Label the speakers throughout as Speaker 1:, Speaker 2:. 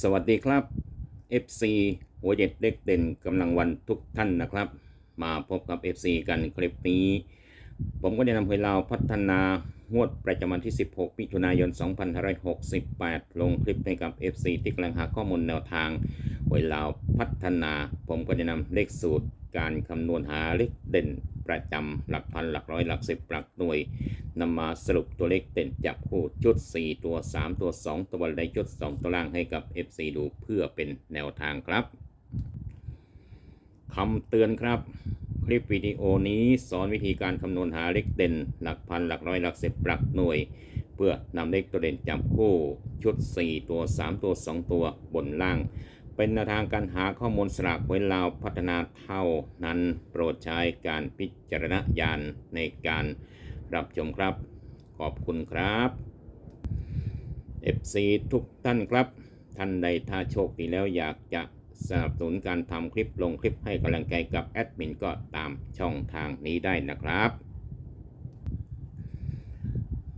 Speaker 1: สวัสดีครับ FC หัวเจ็ดเด็กเด่นกำลังวันทุกท่านนะครับ มาพบกับ FC กันคลิปนี้ ผมก็จะนำให้เราพัฒนางวดประจำวันที่ 16 มิถุนายน 2568 ลงคลิปให้กับ FC ที่กำลังหาข้อมูลแนวทางหวลาพัฒนา ผมก็จะนำเลขสูตร การคำนวณหาเลขเด่นประจำหลักพันหลักร้อยหลักสิบหลักหน่วยนำมาสรุปตัวเลขเด่นจับคู่ชุด 4 ตัว 3 ตัว 2 ตัวบนในชุด 2 ตัวล่างให้กับ FC ดูเพื่อเป็นแนวทางครับคำเตือนครับ คลิปวิดีโอนี้สอนวิธีการคำนวณหาเลขเด่น หลักพันหลักร้อยหลักสิบหลักหน่วย เพื่อนำเลขตัวเด่นจับคู่ชุด 4 ตัว 3 ตัว 2 ตัวบนล่าง เป็นแนวทางการหาข้อมูลสลากหวยลาวพัฒนาเท่านั้นโปรดใช้การพิจารณญาณในการรับชมครับ ขอบคุณครับ FC ทุกท่านครับ ท่านใดถ้าโชคดีแล้วอยากจะสนับสนุนการทำคลิปลงคลิปให้กำลังใจกับแอดมินก็ตามช่องทางนี้ได้นะครับ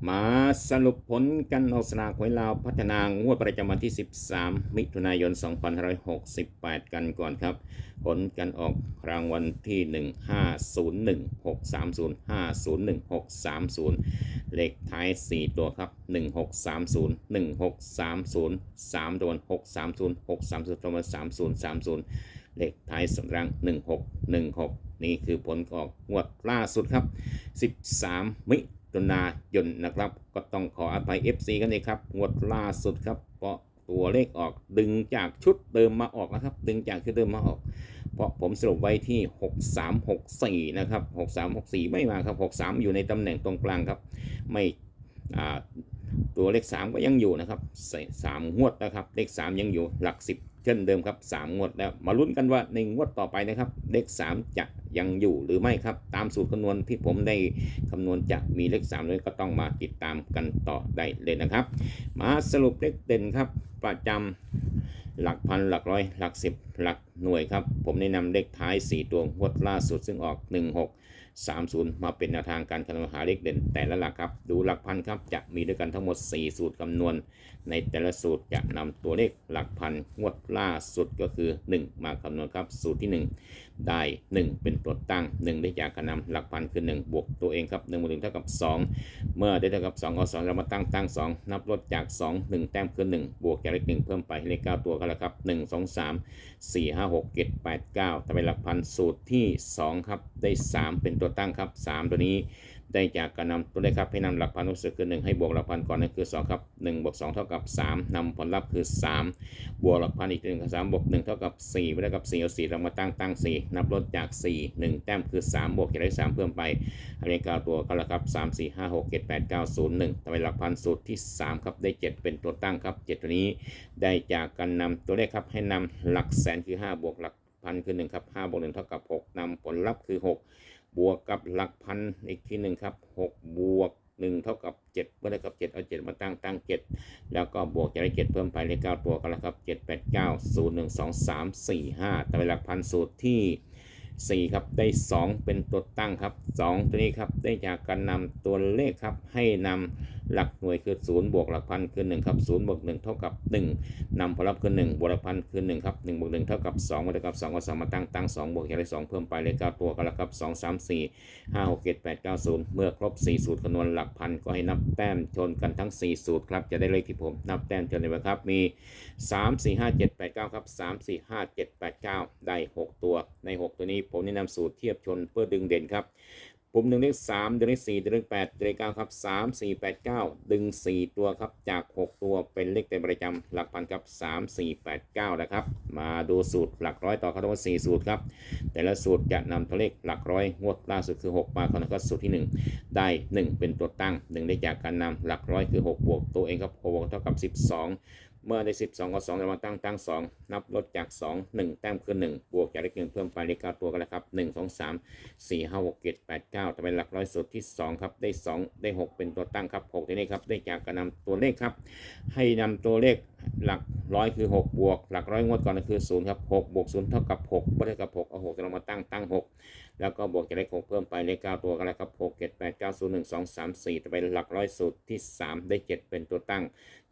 Speaker 1: มาสรุปผลกันออกสลากหวยลาวพัฒนางวดประจำวันที่ 13 มิถุนายน 2568 กันก่อนครับ ผลกันออกรางวัลที่ 1501630501630 เลขท้าย 4 ตัวครับ 1630 1630 3โดน630 630ตัว3030 เลขท้ายสำรัง 1616 นี่คือผลออกงวดล่าสุดครับ 13 มิ ถุนายนนะครับ ก็ต้องขออภัย FC กันเลยครับ งวดล่าสุดครับเพราะตัวเลขออกดึงจากชุดเดิมมาออกนะครับ ดึงจากชุดเดิมมาออก เพราะผมสรุปไว้ที่ 6364 นะครับ 6364 ไม่มาครับ 63 อยู่ในตำแหน่งตรงกลางครับ ไม่ตัวเลข 3 ก็ยังอยู่นะครับใส่สามงวดนะครับ เลข 3 ยังอยู่หลัก 10 เช่นเดิมครับ3งวดแล้วมาลุ้นกันว่าในงวดต่อไปนะครับ เลข 3 จะยังอยู่หรือไม่ครับ ตามสูตรคำนวณที่ผมได้คำนวณจะมีเลข3ด้วยก็ต้องมาติดตามกันต่อได้เลยนะครับ มาสรุปเลขเด่นครับ ประจำหลักพันหลักร้อย หลักสิบหลักหน่วยครับ ผมแนะนำเลขท้าย 4 ตัวงวดล่าสุดซึ่งออก 16 30 มาเป็นแนวทางการคำนวณหาเลขเด่น แต่ละหลักครับ ดูหลักพันครับ จะมีด้วยกันทั้งหมด 4 สูตรคำนวณ ในแต่ละสูตรจะนำตัวเลขหลักพันงวดล่าสุดก็คือ 1 มาคำนวณครับ สูตรที่ 1 ได้ 1 เป็นตัวตั้ง 1 ได้จากการนำหลักพันคือ 1 บวกตัวเองครับ1บวก1เท่ากับ 2 เมื่อได้เท่ากับ 2เอา2เรามาตั้งตั้ง 2 นับลดจาก 2 1 แต้มคือ 1 บวกจากเลข1เพิ่มไปเลข9ตัวก็แล้วครับ 1 2 3 4 5 6 7 8 9ต่อไปหลักพันสูตรที่ 2 ครับ ได้ 3 เป็นตัวตั้งครับ 3 ตัวนี้ ได้จากการนำตัวเลขครับให้นำหลักพันรู้สึกคือ 1 ให้บวกหลักพันก่อนนั่นคือ2ครับ1บวก2เท่ากับ 3นำผลลัพธ์คือ 3 บวกหลักพันอีก1กับ3บวก1เท่ากับ4ไม่ได้กับ4เอา4เรามาตั้งตั้ง 4 นับลดจาก 4 1 แต้มคือ 3 บวกจากเลข3เพิ่มไปเลข9ตัวกันแล้วครับ 3 4 5 6 7 8 9 0 1ต่อไปหลักพันสูตรที่ 3 ครับ ได้ 7 เป็นตัวตั้งครับ 7 ตัวนี้ได้จากการนำตัวเลขครับให้นำหลักแสนคือ 5 บวกหลักพันคือ1ครับ5บวก1เท่ากับ 6นำผลลัพธ์คือ 6 บวกกับหลักพันอีกทีหนึ่งครับ6บวก1เท่ากับ7เมื่อได้กับ7เอา7มาตั้งตั้ง 7 แล้วก็บวกจากเลข7เพิ่มไปเลข9ตัวกันแล้วครับ7 8 9 0 1 2 3 4 5แต่เป็นหลักพันสูตรที่ 4 ครับได้ 2 เป็นตัวตั้งครับ 2 ตัวนี้ครับได้จากการนำตัวเลขครับให้นำ หลักหน่วยคือ0บวกหลักพันคือ1ครับ0บวก1เท่ากับ 1นำผลลัพธ์คือ1บวกหลักพันคือ1ครับ1บวก1เท่ากับ2มาเท่ากับ2ก็2มาตั้งตั้ง2บวกจากเลข2เพิ่มไปเลข9ตัวกันแล้วครับ 2 3 4 5 6 7 8 9 0 เมื่อครบ 4 สูตรคำนวณหลักพันก็ให้นับแต้มชนกันทั้ง 4 สูตรครับจะได้เลขที่ผมนับแต้มชนเลยครับมี 3 4 5 7 8 9ครับ3 4 5 7 8 9 ได้ 6 ตัวใน 6 ตัวนี้ผมแนะนำสูตรเทียบชนเพื่อดึงเด่นครับ ผมดึงเลข3ดึงเลข4ดึงเลข8ดึงเลข9ครับ3 4 8 9ดึง4ตัวครับจาก6ตัวเป็นเลขเต็มประจำหลักพันครับ3 4 8 9นะครับ มาดูสูตรหลักร้อยต่อครับทั้งหมด4สูตรครับ แต่ละสูตรจะนำตัวเลขหลักร้อยงวดล่าสุดคือ6มาคอนก็สูตรที่1ได้1เป็นตัวตั้ง1ได้จากการนำหลักร้อยคือ6บวกตัวเองครับ6บวกเท่ากับ12 เมื่อได้ 12ก็2เรามาตั้งตั้ง 2 นับลดจาก 2 1 แต้มคือ 1 บวกจากเลข1เพิ่มไปเลข9ตัวกันแล้วครับ 1 2 3 4 5 6 7 8 9ต่อไปหลักร้อยสุดที่ 2 ครับ ได้ 2 ได้ 6 เป็นตัวตั้งครับ 6 ที่นี่ครับ ได้จากการนำตัวเลขครับ ให้นำตัวเลขหลักร้อยคือหกบวกหลักร้อยงวดก่อนก็คือศูนย์ครับหกบวกศูนย์เท่ากับหกไม่ได้กับหกเอาหกเรามาตั้งตั้งหกแล้วก็บวกจะได้หกเพิ่มไปเลขเก้าตัวกันแล้วครับหกเจ็ดแปดเก้าศูนย์หนึ่งสองสามสี่ต่อไปหลักร้อยสูตรที่สามได้เจ็ดเป็นตัวตั้ง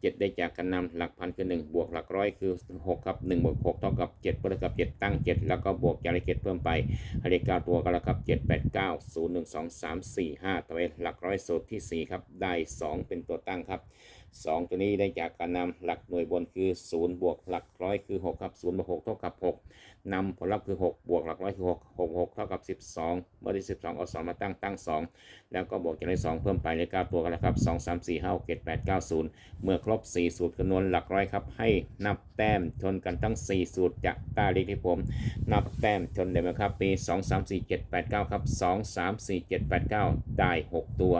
Speaker 1: เจ็ดได้จากการนำหลักพันคือหนึ่งบวกหลักร้อยคือหกครับหนึ่งบวกหกเท่ากับเจ็ดเท่ากับเจ็ดตั้งเจ็ดแล้วก็บวกจากเลขเจ็ดเพิ่มไปเลขเก้าตัวกันแล้วครับเจ็ดแปดเก้าศูนย์หนึ่งสองสามสี่ห้าต่อไปหลักร้อยสูตรที่สี่ครับได้สองเป็นตัวตั้งครับ สองตัวนี้ได้จากการนำหลักหน่วยบนคือ 0 บวกหลักร้อยคือ 6 ครับ0บวก6เท่ากับ 6นำผลลัพธ์คือ 6 บวกหลักร้อยคือ 6 6 6 เท่ากับ 12 เมื่อที่12 เอา 2 มาตั้งตั้ง 2 แล้วก็บวกจากได้2เพิ่มไปเลข9ตัวกันแล้วครับ 2 3 4 5 6 7 8 9 0 เมื่อครบ 4 สูตรคำนวณหลักร้อยครับ ให้นับแต้มชนกันทั้ง 4 สูตรจะตาเลขที่ผม นับแต้มชนได้ไหมครับปี2 3 4 7 8 9 ครับ 2 3 4 7 8 9 ได้ 6 ตัว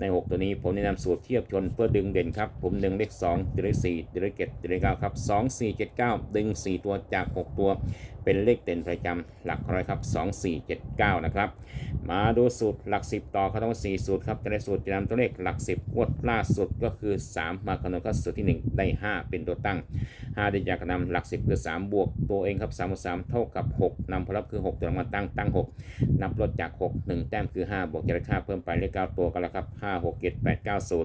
Speaker 1: ใน 6 ตัวนี้ผมแนะนำสูตรเทียบชนเพื่อดึงเด่นครับผมดึงเลข2ดึงเลข4ดึงเลข7ดึงเลข9ครับ 2 4 7 9 ดึง 4 ตัวจาก 6 ตัว เป็นเลขเด่นประจำหลักร้อยครับ2 4 7 9 นะครับ มาดูสูตรหลัก 10 ต่อเขาต้อง4สูตรครับจะได้สูตรจะนำตัวเลขหลัก 10งวดล่าสุดก็คือ 3 มาคำนวณก็สูตรที่ 1 ได้ 5 เป็นตัวตั้ง 5 ได้จากนำหลัก 10 คือ 3 บวกตัวเองครับ3บวก3เท่ากับ 6นำผลลัพธ์คือ 6 ตัวมาตั้งตั้ง 6 นับลดจาก 6 1 แต้มคือ 5 บวกจากเลข5เพิ่มไปเลข9ตัวกันแล้วครับ 5 6 7 8 9 0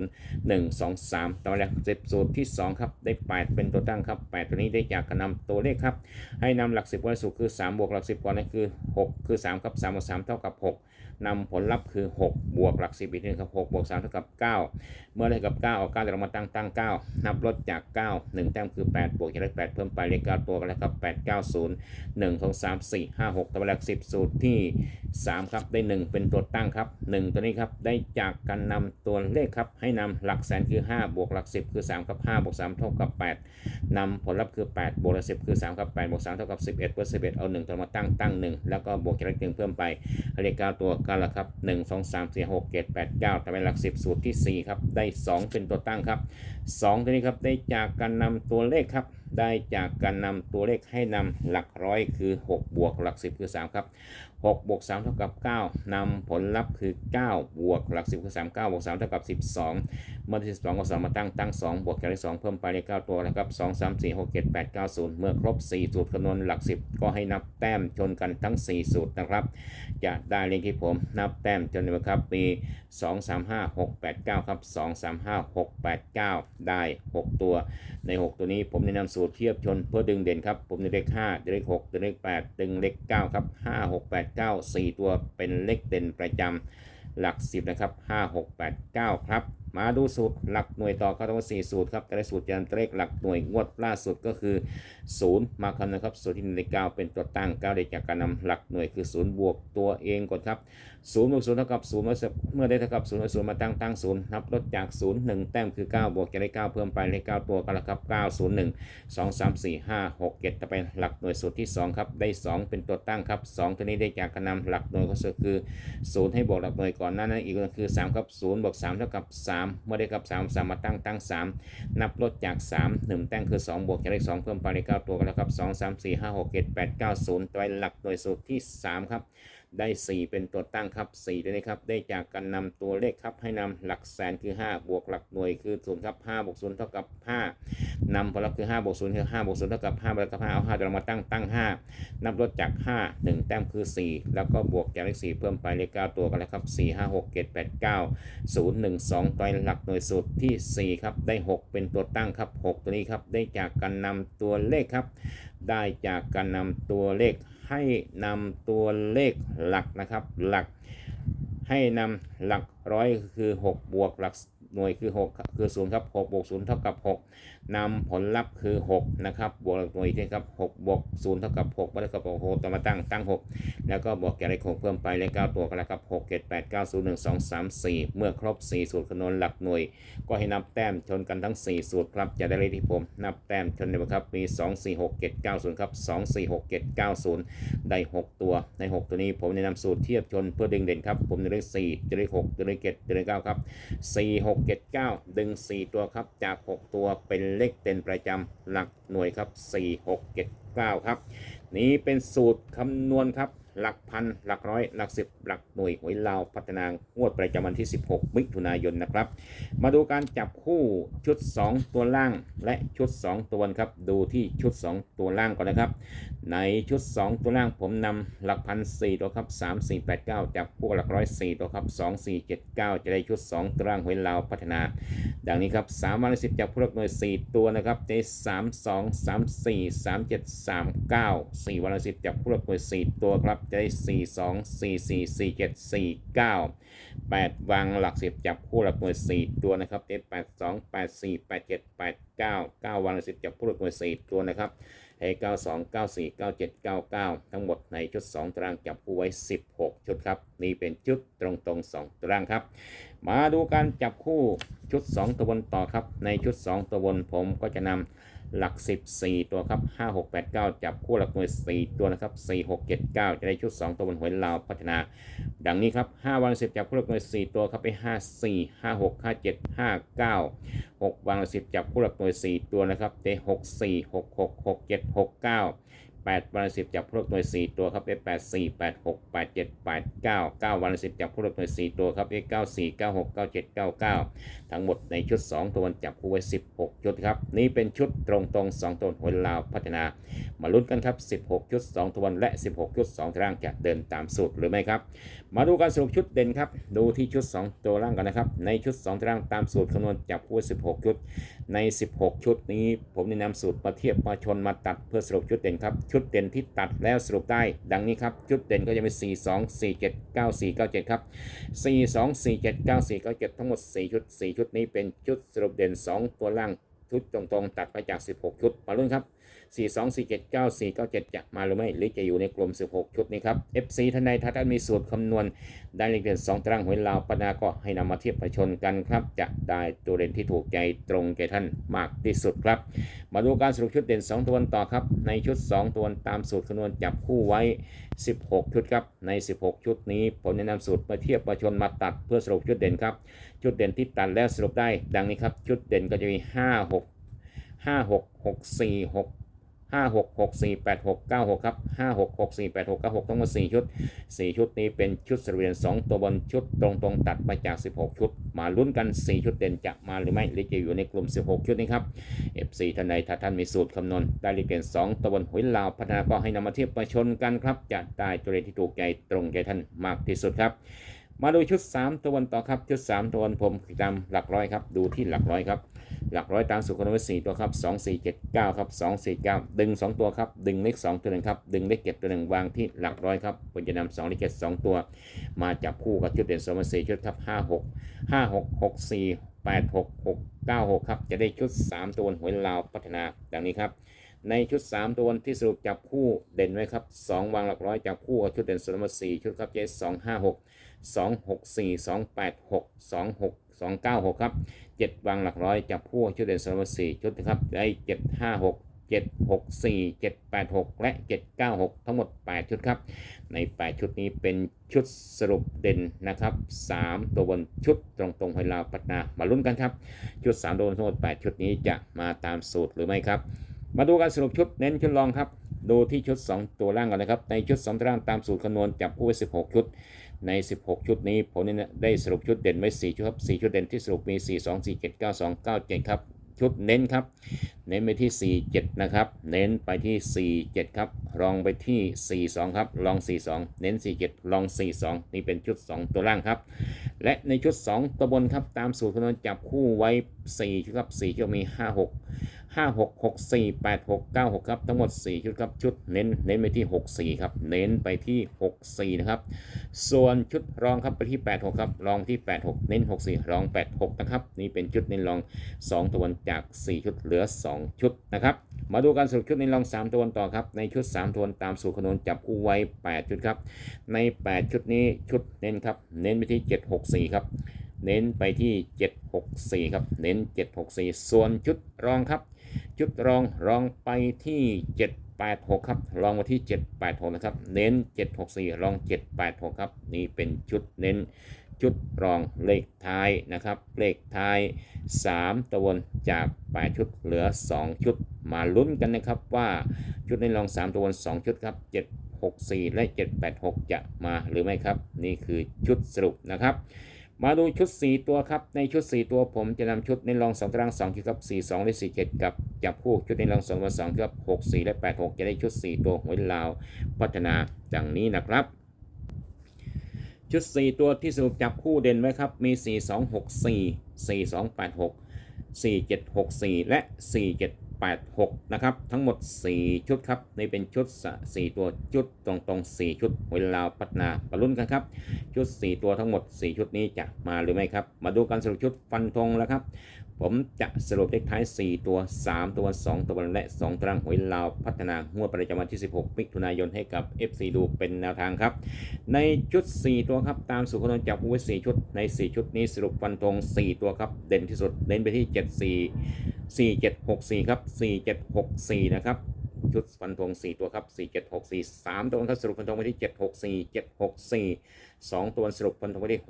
Speaker 1: 1 2 3ต่อแรก10สูตรที่ 2 ครับ ได้ 8 เป็นตัวตั้งครับ 8 ตัวนี้ได้จากนำตัวเลขครับ ให้นำหลัก 10ไว้สู่คือ 3 บวกหลัก 10ก่อนนั่นคือ 6 คือ 3 ครับ3บวก3เท่ากับ 6นำผลลัพธ์คือ 6 บวกหลัก 10อีกทีครับ6บวก3เท่ากับ 9 เมื่อได้กับ 9 เอา9เดี๋ยวเรามาตั้งตั้ง 9 นับลดจาก 9 1 แต้มคือ 8 บวกจากเลข8เพิ่มไปเลข9ตัวกันแล้วครับ 8 9 0 1 2 3 4 5 6ตัวหลัก 10 สูตรที่ 3 ครับ ได้ 1 เป็นตัวตั้งครับ 1 ตัวนี้ครับ ได้จากการนำตัวเลขครับ ให้นำหลักแสนคือ 5 บวกหลัก 10 คือ 3 ครับ5บวก3เท่ากับ 8นำผลลัพธ์คือ 8 บวกหลัก10 คือ 3 ครับ8บวก3เท่ากับ11เพื่อ11เอา1ตัวมาตั้งตั้งหนึ่งแล้วก็บวกจากเลข1เพิ่มไปเลขเก้าตัวกันละครับ1 2 3 4 6 7 8 9ต่อไปหลักสิบสูตรที่สี่ครับได้สองเป็นตัวตั้งครับสองตัวนี้ครับได้จากการนำตัวเลขครับได้จากการนำตัวเลขให้นำหลักร้อยคือ 6 บวกหลัก 10 คือ 3 ครับ 6บวก3เท่ากับ 9นำผลลัพธ์คือ 9 บวกหลัก 10 คือ 3 9บวก3เท่ากับ 12 เมื่อที่12ก็2มาตั้งตั้ง 2 บวกจากเลข2เพิ่มไปเลข9ตัวแล้วครับ 2 3 4 6 7 8 9 0 เมื่อครบ 4 สูตรคำนวณหลัก 10 ก็ให้นับแต้มชนกันทั้ง 4 สูตรนะครับ จะได้เลขที่ผมนับแต้มจนนะครับมี 2 3 5 6 8 9 ครับ 2 3 5 6 8 9 ได้ 6 ตัว ใน 6 ตัวนี้ผมแนะนำสูตรเทียบชนเพื่อดึงเด่นครับ ผมดึงเลข5ดึงเลข6ดึงเลข8ดึงเลข9ครับ5 6 8 9 4 ตัวเป็นเลขเด่นประจำหลัก 10 นะครับ 5 6 8 9 ครับ มาดูสูตรหลักหน่วยต่อเข้าทั้งหมด4สูตรครับแต่ละสูตรจะนเลขหลักหน่วยงวดล่าสุดก็คือ 0 มาคำนวณครับสูตรที่1ได้9เป็นตัวตั้ง9ได้จากการนำหลักหน่วยคือ0บวกตัวเองก่อนครับ0บวก0เท่ากับ0เมื่อเมื่อได้เท่ากับ0เอา0มาตั้งตั้ง0นับลดจาก 0 1 แต้มคือ 9 บวกจะได้ 9 เพิ่มไปเลข9ตัวกันแล้วครับ 9 0 1 2 3 4 5 6 7ต่อไปหลักหน่วยสูตรที่2ครับได้ 2 เป็นตัวตั้งครับ2ตัวนี้ได้จากการนำหลักหน่วยก็คือ 0 ให้บวกหลักหน่วยก่อนหนั้นนั่นอีกก็คือ3ครับ0บวก3เท่ากับ3 3 เมื่อได้กับ 3 3 มาตั้งตั้ง 3 นับลดจาก 3 1 แต้งคือ 2 บวกจะได้ 2 เพิ่มไปเลข9ตัวกันแล้วครับ 2 3 4 5 6 7 8 9 0ตัวหลักหน่วยสูตรที่ 3 ครับ ได้ 4 เป็นตัวตั้งครับ4ตัวนี้ครับ ได้จากการนำตัวเลขครับ ให้นำหลักแสนคือ 5 บวกหลักหน่วยคือ0ครับ5บวก0เท่ากับ 5นำผลลัพธ์คือ5บวก0คือ5บวก0เท่ากับ5บวกกับ5เอา5ตัวเรามาตั้งตั้ง 5 นับลดจาก 5 1 แต้มคือ 4 แล้วก็บวกจากเลข4เพิ่มไปเลข9ตัวกันแล้วครับ4 5 6 7 8 9 0 1 2ตัวหลักหน่วยสูตรที่ 4 ครับได้ 6 เป็นตัวตั้งครับ 6 ตัวนี้ครับได้จากการนำตัวเลขครับ ได้จากการนำตัวเลข ให้นำตัวเลขหลักนะครับ หลักให้นำหลักร้อยคือ 6 บวกหลัก หน่วยคือ 6 คือ 0 ครับ6บวก0เท่ากับ 6นำผลลัพธ์คือ 6 นะครับ บวกหลักหน่วยที่ครับ6บวก0เท่ากับ6ไม่ได้กับ6ต่อมาตั้งตั้ง 6 แล้วก็บวกจากเลข6เพิ่มไปเลข9ตัวกันแล้วครับ6 7 8 9 0 1 2 3 4 เมื่อครบ 4 สูตรคำนวณหลักหน่วย ก็ให้นับแต้มชนกันทั้ง 4 สูตรครับจะได้เลขที่ผมนับแต้มชนเลยครับมี 2 4 6 7 9 0 ครับ 2 4 6 7 9 0 ได้ 6 ตัวใน 6 ตัวนี้ผมแนะนำสูตรเทียบชนเพื่อดึงเด่นครับผมจะได้4จะได้6จะได้7จะได้9ครับ4 6 7 9ดึง4ตัวครับจาก6ตัวเป็นเลขเด่นประจำหลักหน่วยครับ4 6 7 9ครับ นี้เป็นสูตรคำนวณครับ หลักพัน หลักร้อย หลักสิบ หลักหน่วยหวยลาวพัฒนางวดประจำวันที่ 16 มิถุนายนนะครับ มาดูการจับคู่ชุด 2 ตัวล่างและชุด 2 ตัวบนครับ ดูที่ชุด 2 ตัวล่างก่อนนะครับ ในชุด 2 ตัวล่างผมนำหลักพันสี่ตัวครับ3 4 8 9จับคู่หลักร้อย4ตัวครับ2 4 7 9จะได้ชุด 2 ตัวล่างหวยลาวพัฒนา ดังนี้ครับ3วันละ10จับคู่หลักหน่วย4ตัวนะครับจะได้3 2 3 4 3 7 3 9 4วันละ10จับคู่หลักหน่วย4ตัวครับจะได้ 4 2 4 4 4 7 4 9 8 วางหลัก 10 จับคู่หลักหน่วย 4 ตัวนะครับจะได้8 2 8 4 8 7 8 9 9วันละ10 จับคู่หลักหน่วย 4 ตัวนะครับให้92 94 97 99 ทั้งหมดในชุด 2 ตารางจับคู่ไว้ 16 ชุดครับ นี่เป็นชุดตรงตรงๆ2 ตารางครับ มาดูการจับคู่ชุด 2 ตัวบนต่อครับ ในชุด 2 ตัวบนผมก็จะนำ หลัก 14 ตัวครับ 5 6 8 9 จับคู่หลักหน่วย 4 ตัวนะครับ 4 6 7 9 จะได้ชุด 2 ตัวบนหวยลาวพัฒนา ดังนี้ครับ 5 วัน10จับคู่หลักหน่วย 4 ตัวครับไป 5 4 5 6 5 7 5 9 6 วันละ10จับคู่หลักหน่วย 4 ตัวนะครับเตะ6 4 6 6 6 7 6 9 8 วันละ10จับคู่หลักหน่วย 4 ตัวครับเอ8 4 8 6 8 7 8 9 9 วันละ10จับคู่หลักหน่วย 4 ตัวครับเอ9 4 9 6 9 7 9 9 ทั้งหมดในชุด 2 ตัวจับคู่ไว้ 16 ชุดครับ นี่เป็นชุดตรงตรงๆ2ตัวหวยลาวพัฒนา มาลุ้นกันครับ 16 ชุด 2 ตัวและ 16 ชุด 2ตารางจะเดินตามสูตรหรือไม่ครับ มาดูการสรุปชุดเด่นครับ ดูที่ชุด 2 ตัวล่างกันนะครับ ในชุด 2ตารางตามสูตรคำนวณจับคู่16 ชุดใน 16 ชุดนี้ ผมได้นำสูตรมาเทียบมาชนมาตัดเพื่อสรุปชุดเด่นครับ ชุดเด่นที่ตัดแล้วสรุปได้ ดังนี้ครับ ชุดเด่นก็จะเป็น 4 2 4 7 9 4 9 7 ครับ 4 2 4 7 9 4 9 7 ทั้งหมด 4 ชุด 4 ชุดนี้เป็นชุดสรุปเด่น 2 ตัวล่างชุดตรงๆ ตัดไปจาก 16 ชุด มาลุ้นครับ 4 2 4 7 9 4 9 7 จะมาหรือไม่หรือจะอยู่ในกลุ่ม 16 ชุดนี้ครับ FC ท่านใดท่านมีสูตรคำนวณได้เลขเด่น2ตารางหวยลาวปนาก็ให้นำมาเทียบประชนกันครับ จะได้ตัวเด่นที่ถูกใจตรงแก่ท่านมากที่สุดครับ มาดูการสรุปชุดเด่น 2 ตัวต่อครับ ในชุด 2 ตัวตามสูตรคำนวณจับคู่ไว้ 16 ชุดครับใน 16 ชุดนี้ผมแนะนำสูตรมาเทียบประชนมาตัดเพื่อสรุปชุดเด่นครับชุดเด่นที่ตัดแล้วสรุปได้ดังนี้ครับชุดเด่นก็จะมี 5 6 5 6 6 4 6 5 6 6 4 8 6 9 6 ครับ 5 6 6 4 8 6 9 6 ทั้งหมด4ชุด 4 ชุดนี้เป็นชุดสรุปเด่น2 ตัวบนชุดตรงตรงตัดมาจาก 16 ชุด มาลุ้นกัน 4 ชุดเด่นจะมาหรือไม่หรือจะอยู่ในกลุ่ม 16 ชุดนี้ครับ F4 ท่านใดถ้าท่านมีสูตรคำนวณได้เลขเด่น2ตัวบนหวยลาวพัฒนาก็ให้นำมาเทียบประชนกันครับจะได้ตัวเลขที่ถูกใจตรงใจท่านมากที่สุดครับมาดูชุด 3 ตัวบนต่อครับ ชุด 3 ตัวบนผมตามหลักร้อยครับ ดูที่หลักร้อยครับ หลักร้อยตามสุขนวัตสี่ตัวครับสองสี่เจ็ดเก้าครับสองสี่เก้าดึงสองตัวครับ ดึงเลขสองตัวหนึ่งครับ ดึงเลขเจ็ดตัวหนึ่งวางที่หลักร้อยครับผมจะนำสองเลขเจ็ดสองตัว มาจับคู่กับชุดเด่นสองสี่ชุดครับห้าหกห้าหกหกสี่แปดหกหกเก้าหกครับ จะได้ชุดสามตัวหวยลาวพัฒนาดังนี้ครับในชุด 3 ตัวที่สรุปจับคู่เด่นไว้ครับ 2 วางหลักร้อยจับคู่กับชุดเด่นสมสี่ชุดครับเจสองห้าหกสองหกสี่สองแปดหกสองหก สองเก้าหกครับเจ็ดวางหลักร้อยจับคู่กับชุดเด่นสมสี่ชุดนะครับ ได้เจ็ดห้าหกเจ็ดหกสี่เจ็ดแปดหกและเจ็ดเก้าหกทั้งหมด 8 ชุดครับ ใน 8 ชุดนี้เป็นชุดสรุปเด่นนะครับ 3 ตัวบนชุดตรงๆเวลาพัฒนามาลุ้นกันครับ ชุด 3 ตัวบนทั้งหมด 8 ชุดนี้จะมาตามสูตรหรือไม่ครับ มาดูการสรุปชุดเน้นชุดรองครับ ดูที่ชุด 2 ตัวล่างก่อนนะครับ ในชุด 2 ตัวล่างตามสูตรคำนวณจับคู่ไว้ 16 ชุด ใน 16 ชุดนี้ผมเนี่ยได้สรุปชุดเด่นไว้ 4 ชุดครับ 4 ชุดเด่นที่สรุปมี 4 2 4 7 9 2 9 7 ครับ ชุดเน้นครับ เน้นไปที่ 4 7 นะครับ เน้นไปที่ 4 7 ครับรองไปที่ 4 2 ครับรอง 4 2 เน้น 4 7รอง 4 2 นี่เป็นชุด 2 ตัวล่างครับ และในชุด 2 ตัวบนครับ ตามสูตรคำนวณจับคู่ไว้ 4 ชุดครับ 4 ชุดมี 5 6 5 6 6 4 8 6 9 6 ครับ ทั้งหมด 4 ชุดครับ ชุดเน้น เน้นไปที่ 6 4 ครับ เน้นไปที่ 6 4 นะครับ ส่วนชุดรองครับไปที่ 8 6 ครับ รองที่ 8 6 เน้น 6 4 รอง 8 6 นะครับ นี่เป็นชุดเน้นรอง 2 ตัวบนจาก 4 ชุดเหลือ 2 ชุดนะครับ มาดูการสรุปชุดเน้นรอง 3 ตัวบนต่อครับ ในชุด 3 ตัวบนตามสูตรคำนวณจับคู่ไว้ 8 ชุดครับ ใน 8 ชุดนี้ชุดเน้นครับ เน้นไปที่ 7 6 4 ครับ เน้นไปที่ 764 ครับ เน้น 764 ส่วนชุดรองครับ ชุดรองรองไปที่ 786 ครับ รองมาที่ 786 นะครับ เน้น 764 รอง 786 ครับ นี่เป็นชุดเน้นชุดรองเลขท้ายนะครับ เลขท้าย 3 ตัววนจาก 8 ชุดเหลือ 2 ชุด มาลุ้นกันนะครับว่าชุดในรอง 3 ตัววน 2 ชุดครับ 7 64 และ 786 จะมาหรือไม่ครับ นี่คือชุดสรุปนะครับ มาดูชุด 4 ตัวครับ ในชุด 4 ตัวผมจะนำชุดในรองสองตาราง2คือครับ42และ47กับจับคู่ชุดในรอง2มา2ครับ64 และ 86 จะได้ชุด 4 ตัวหวยลาว พัฒนาดังนี้นะครับ ชุด 4 ตัวที่สรุปจับคู่เด่นไว้ครับ มี 4264 4286 4764 และ 86 นะครับ ทั้งหมด 4 ชุดครับ นี่เป็นชุดสะ4ตัวชุดตรงตรง4ชุดเวลาพัฒนาปรรลุนกันครับ ชุด 4 ตัวทั้งหมด 4 ชุดนี้จะมาหรือไม่ครับ มาดูการสรุปชุดฟันธงแล้วครับ ผมจะสรุปเลขท้าย 4 ตัว 3 ตัว 2 ตัวและ 2ตารางหวยลาวพัฒนางวดประจำวันที่ 16มิถุนายนให้กับ FC ดูเป็นแนวทางครับ ในชุด 4 ตัวครับ ตามสูตรคำนจับผู้ไว้4ชุด ใน 4 ชุดนี้สรุปฟันธง4 ตัวครับ เด่นที่สุดเน้นไปที่ 74 4764 ครับ 4764 นะครับ ชุดฟันธง4 ตัวครับ 4764 3 ตัวครับสรุปฟันธงไปที่ 764 764 2 ตัวสรุปฟันธงไปที่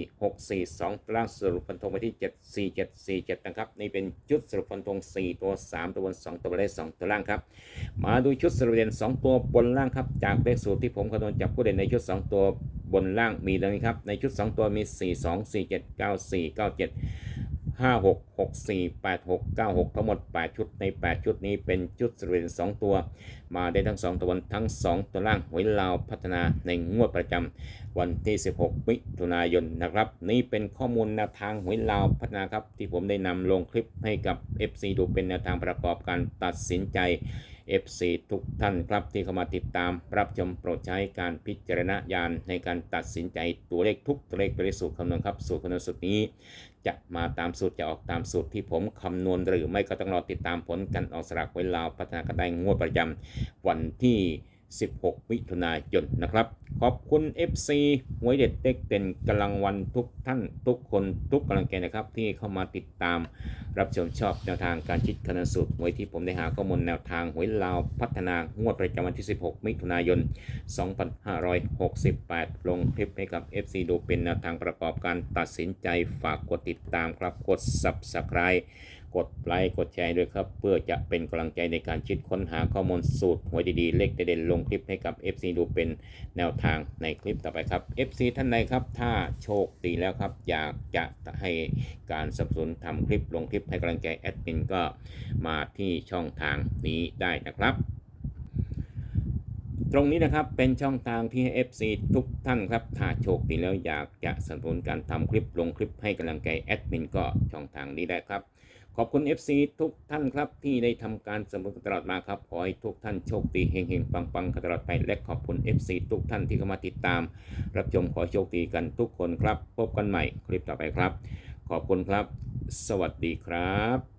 Speaker 1: 64 64 2ตารางสรุปฟันธงไปที่ 747 47 นะครับ นี่เป็นชุดสรุปฟันธง4 ตัว 3 ตัวบน 2 ตัวและ2ตัวล่างครับ มาดูชุดสรุปเด่น 2 ตัวบนล่างครับ จากเลขสูตรที่ผมคำนวณจับผู้เด่นในชุด 2 ตัวบนล่างมีดังนี้ครับ ในชุด 2 ตัวมี 4 2 4 7 9 4 9 7 5 6 6 4 8 6 9 6 ทั้งหมด 8 ชุดใน 8 ชุดนี้เป็นชุดสรุปเด่น2ตัว มาได้ทั้ง 2 ตัวบนทั้ง 2 ตัวล่างหวยลาวพัฒนาในงวดประจำวันที่ 16 มิถุนายนนะครับ นี่เป็นข้อมูลแนวทางหวยลาวพัฒนาครับ ที่ผมได้นำลงคลิปให้กับ FC ดูเป็นแนวทางประกอบการตัดสินใจ FC ทุกท่านครับที่เข้ามาติดตาม รับชมโปรดใช้การพิจารณญาณในการตัดสินใจตัวเลขทุกตัวเลขเป็นเลขสูตรคำนวณครับ สูตรคำนวณสูตรนี้ จะมาตามสูตรจะออกตามสูตรที่ผมคำนวณหรือไม่ก็ต้องรอติดตามผลการออกสลากเวลาวพัฒนากันได้งวดประจำวันที่ 16 มิถุนายนนะครับ ขอบคุณ FC หวยเด็ดเด็กเด่นกำลังวันทุกท่านทุกคนทุกกำลังใจนะครับ ที่เข้ามาติดตามรับชมชอบแนวทางการคิดคะแนนสูตรหวยที่ผมได้หาข้อมูลแนวทางหวยลาวพัฒนางวดประจำวันที่ 16 มิถุนายน 2568 ลงคลิปให้กับ FC ดูเป็นแนวทางประกอบการตัดสินใจฝากกดติดตามครับกด Subscribe กดไลค์กดแชร์ด้วยครับ เพื่อจะเป็นกำลังใจในการคิดค้นหาข้อมูลสูตรหวยดีๆ เลขเด่นๆลงคลิปให้กับ FC ดูเป็นแนวทางในคลิปต่อไปครับ FC ท่านใดครับ ถ้าโชคดีแล้วครับ อยากจะให้การสนับสนุนทำคลิปลงคลิปให้กำลังใจแอดมินก็มาที่ช่องทางนี้ได้นะครับตรงนี้นะครับเป็นช่องทางที่ให้ FC ทุกท่านครับถ้าโชคดีแล้วอยากจะสนับสนุนการทำคลิปลงคลิปให้กำลังใจแอดมินก็ช่องทางนี้ได้ครับ ขอบคุณ FC ทุกท่านครับที่ได้ทำการสนับสนุนตลอดมาครับ ขอให้ทุกท่านโชคดีเฮงๆ ปังๆตลอดไปและขอบคุณ FC ทุกท่านที่เข้ามาติดตาม รับชมขอโชคดีกันทุกคนครับ พบกันใหม่คลิปต่อไปครับ ขอบคุณครับ สวัสดีครับ